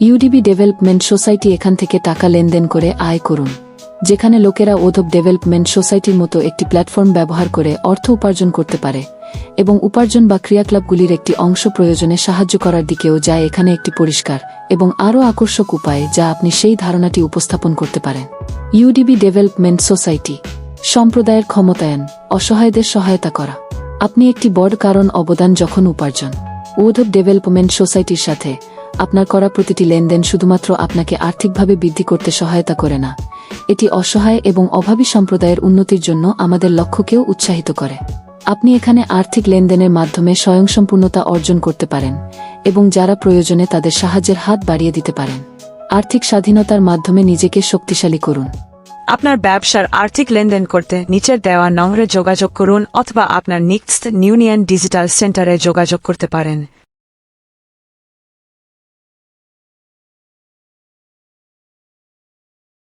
ইউডিবি development society এখান থেকে টাকা লেনদেন করে আয় করুন, যেখানে লোকেরা ওধব ডেভেলপমেন্ট সোসাইটির মতো একটি প্ল্যাটফর্ম ব্যবহার করে অর্থ উপার্জন করতে পারে এবং উপার্জন বা ক্রিয়াকলাপগুলির একটি অংশ প্রয়োজনে সাহায্য করার দিকেও যায় এখানে একটি পরিষ্কার এবং আরও আকর্ষক উপায় যা আপনি সেই ধারণাটি উপস্থাপন করতে পারেন। ইউডিবি ডেভেলপমেন্ট সোসাইটি সম্প্রদায়ের ক্ষমতায়ন, অসহায়দের সহায়তা করা। আপনি একটি বড় কারণ অবদান যখন উপার্জন। ওধব ডেভেলপমেন্ট সোসাইটির সাথে আপনার করা প্রতিটি লেনদেন শুধুমাত্র আপনাকে আর্থিকভাবে বৃদ্ধি করতে সহায়তা করে না। এটি অসহায় এবং অভাবী সম্প্রদায়ের উন্নতির জন্য আমাদের লক্ষ্যকেও উৎসাহিত করে। আপনি এখানে আর্থিক লেনদেনের মাধ্যমে স্বয়ংসম্পূর্ণতা অর্জন করতে পারেন এবং যারা প্রয়োজনে তাদের সাহায্যের হাত বাড়িয়ে দিতে পারেন। আর্থিক স্বাধীনতার মাধ্যমে নিজেকে শক্তিশালী করুন। আপনার ব্যবসার আর্থিক লেনদেন করতে নিচের দেওয়া নম্বরে যোগাযোগ করুন অথবা আপনার নিক্সট ইউনিয়ন ডিজিটাল সেন্টারে যোগাযোগ করতে পারেন।